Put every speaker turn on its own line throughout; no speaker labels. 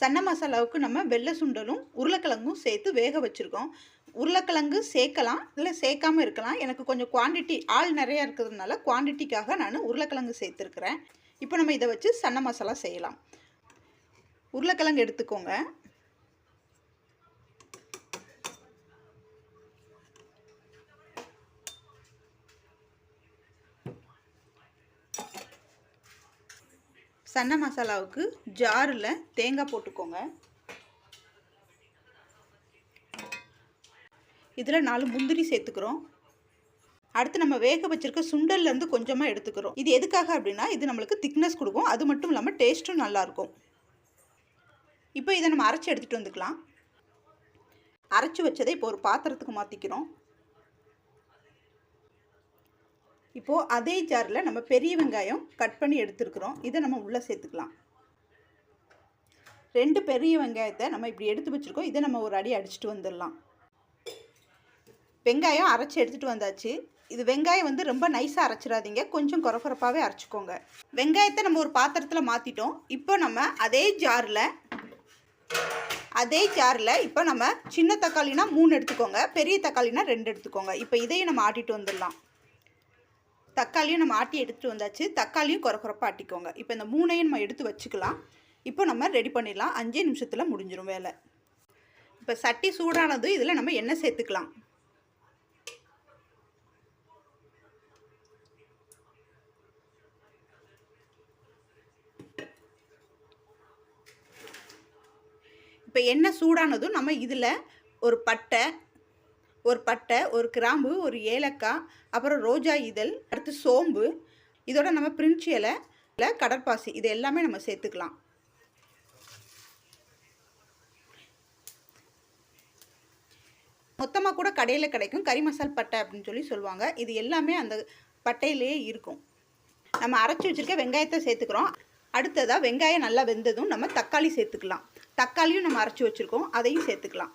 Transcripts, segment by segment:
சன்ன மசாலாவுக்கு நம்ம வெள்ளை சுண்டலும் உருளைக்கிழங்கும் சேர்த்து வேக வச்சுருக்கோம். உருளைக்கிழங்கு சேர்க்கலாம் இல்லை சேர்க்காம இருக்கலாம். எனக்கு கொஞ்சம் குவாண்டிட்டி ஆள் நிறையா இருக்கிறதுனால குவாண்டிட்டிக்காக நான் உருளைக்கிழங்கு சேர்த்துருக்குறேன். இப்போ நம்ம இதை வச்சு சன்ன மசாலா செய்யலாம். உருளைக்கிழங்கு எடுத்துக்கோங்க. சன்ன மசாலாவுக்கு ஜாரில் தேங்காய் போட்டுக்கோங்க. இதில் நாலு முந்திரி சேர்த்துக்கிறோம். அடுத்து நம்ம வேக வச்சிருக்க சுண்டல்லேருந்து கொஞ்சமாக எடுத்துக்கிறோம். இது எதுக்காக அப்படின்னா இது நம்மளுக்கு திக்னஸ் கொடுக்கும். அது மட்டும் இல்லாமல் டேஸ்ட்டும் நல்லாயிருக்கும் இப்போ இதை நம்ம அரைச்சி எடுத்துகிட்டு வந்துக்கலாம். அரைச்சி வச்சதை இப்போ ஒரு பாத்திரத்துக்கு மாற்றிக்கிறோம் இப்போது அதே ஜாரில் நம்ம பெரிய வெங்காயம் கட் பண்ணி எடுத்துருக்குறோம். இதை நம்ம உள்ளே சேர்த்துக்கலாம். ரெண்டு பெரிய வெங்காயத்தை நம்ம இப்படி எடுத்து வச்சுருக்கோம். இதை நம்ம ஒரு அடி அடிச்சுட்டு வந்துடலாம். வெங்காயம் அரைச்சி எடுத்துகிட்டு வந்தாச்சு. இது வெங்காயம் வந்து ரொம்ப நைஸாக அரைச்சிடாதீங்க. கொஞ்சம் குறக்குறப்பாகவே அரைச்சிக்கோங்க. வெங்காயத்தை நம்ம ஒரு பாத்திரத்தில் மாற்றிட்டோம் இப்போ நம்ம அதே ஜாரில் அதே ஜாரில் இப்போ நம்ம சின்ன தக்காளினா மூணு எடுத்துக்கோங்க. பெரிய தக்காளினா ரெண்டு எடுத்துக்கோங்க. இப்போ இதையும் நம்ம ஆட்டிட்டு வந்துடலாம். தக்காளியும் நம்ம ஆட்டி எடுத்துகிட்டு வந்தாச்சு. தக்காளியும் குறக்குறப்பாக ஆட்டிக்கோங்க. இப்போ இந்த மூணையும் நம்ம எடுத்து வச்சுக்கலாம். இப்போ நம்ம ரெடி பண்ணிடலாம். அஞ்சே நிமிஷத்தில் முடிஞ்சிடும் வேலை. இப்போ சட்டி சூடானது இதில் நம்ம எண்ணெய் சேர்த்துக்கலாம். இப்போ எண்ணெய் சூடானதும் நம்ம இதில் ஒரு பட்டை ஒரு பட்டை ஒரு கிராம்பு ஒரு ஏலக்காய் அப்புறம் ரோஜா இதழ் அடுத்து சோம்பு. இதோட நம்ம பிரிஞ்சி இலை இல்லை கடற்பாசி இது எல்லாமே நம்ம சேர்த்துக்கலாம். மொத்தமாக கூட கடையில் கிடைக்கும். கறி மசால் பட்டை அப்படின்னு சொல்லி சொல்லுவாங்க. இது எல்லாமே அந்த பட்டையிலேயே இருக்கும். நம்ம அரைச்சி வச்சுருக்க வெங்காயத்தை சேர்த்துக்கிறோம். அடுத்ததாக வெங்காயம் நல்லா வெந்ததும் நம்ம தக்காளி சேர்த்துக்கலாம். தக்காளியும் நம்ம அரைச்சி வச்சுருக்கோம். அதையும் சேர்த்துக்கலாம்.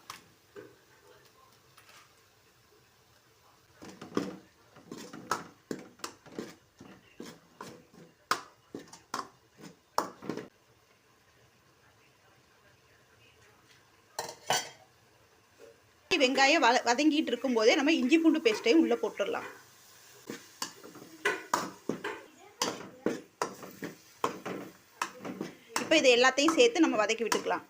வெங்காயம் வ வதங்கிட்டு இருக்கும்போதே நம்ம இஞ்சி பூண்டு பேஸ்ட்டையும் உள்ளே போட்டுடலாம். இப்போ இது எல்லாத்தையும் சேர்த்து நம்ம வதக்கி விட்டுக்கலாம்.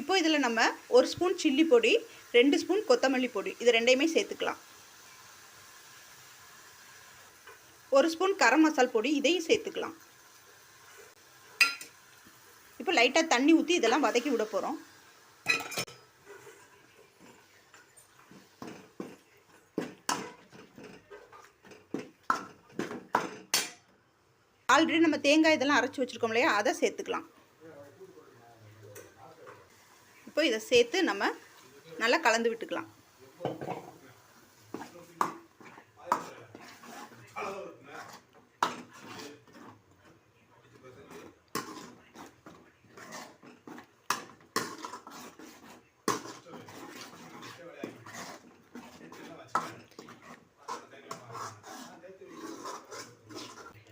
இப்போ இதில் நம்ம ஒரு ஸ்பூன் சில்லி பொடி ரெண்டு ஸ்பூன் கொத்தமல்லி பொடி இது ரெண்டையுமே சேர்த்துக்கலாம். ஒரு ஸ்பூன் கரம் மசால் பொடி இதையும் சேர்த்துக்கலாம். இப்போ லைட்டாக தண்ணி ஊற்றி இதெல்லாம் வதக்கி விட போகிறோம் ஆல்ரெடி நம்ம தேங்காய் இதெல்லாம் அரைச்சி வச்சுருக்கோம் இல்லையா? அதை சேர்த்துக்கலாம். இப்போ இதை சேர்த்து நம்ம நல்லா கலந்து விட்டுக்கலாம்.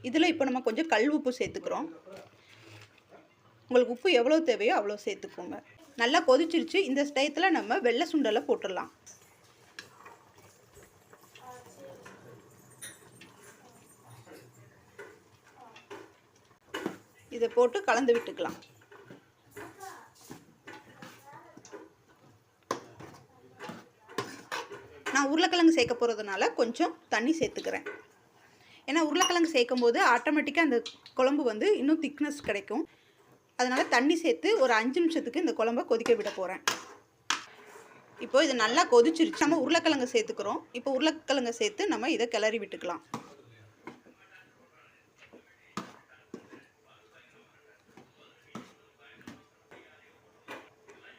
இதில் இப்போ நம்ம கொஞ்சம் கல் உப்பு சேர்த்துக்கிறோம். உங்களுக்கு உப்பு எவ்வளோ தேவையோ அவ்வளோ சேர்த்துக்கோங்க. நல்லா கொதிச்சிருச்சு. இந்த ஸ்டயத்தில் நம்ம வெள்ளை சுண்டலை போட்டுடலாம். இதை போட்டு கலந்து விட்டுக்கலாம். நான் உருளைக்கிழங்கு சேர்க்க போகிறதுனால கொஞ்சம் தண்ணி சேர்த்துக்கிறேன். ஏன்னா உருளைக்கிழங்கு சேர்க்கும் போது ஆட்டோமேட்டிக்காக அந்த குழம்பு வந்து இன்னும் திக்னஸ் கிடைக்கும். அதனால் தண்ணி சேர்த்து ஒரு அஞ்சு நிமிஷத்துக்கு இந்த குழம்ப கொதிக்க விட போகிறேன் இப்போ இது நல்லா கொதிச்சிருச்சு. நம்ம உருளைக்கிழங்கு சேர்த்துக்கிறோம். இப்போ உருளைக்கிழங்கு சேர்த்து நம்ம இதை கிளறி விட்டுக்கலாம்.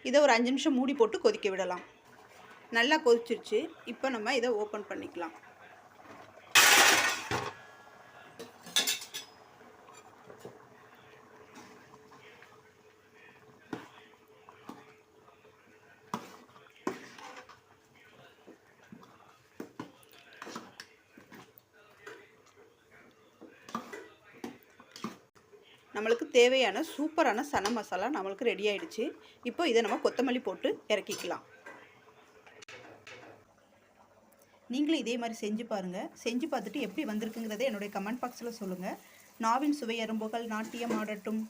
இதை ஒரு அஞ்சு நிமிஷம் மூடி போட்டு கொதிக்க விடலாம். நல்லா கொதிச்சிருச்சு. இப்போ நம்ம இதை ஓப்பன் பண்ணிக்கலாம். நம்மளுக்கு தேவையான சூப்பரான சன மசாலா நம்மளுக்கு ரெடி ஆகிடுச்சு இப்போ இதை நம்ம கொத்தமல்லி போட்டு இறக்கிக்கலாம். நீங்களும் இதே மாதிரி செஞ்சு பாருங்கள் செஞ்சு பார்த்துட்டு எப்படி வந்திருக்குங்கிறத என்னுடைய கமெண்ட் பாக்ஸில் சொல்லுங்கள் நாவின் சுவை அரும்புகள் நாட்டியம் ஆடட்டும்.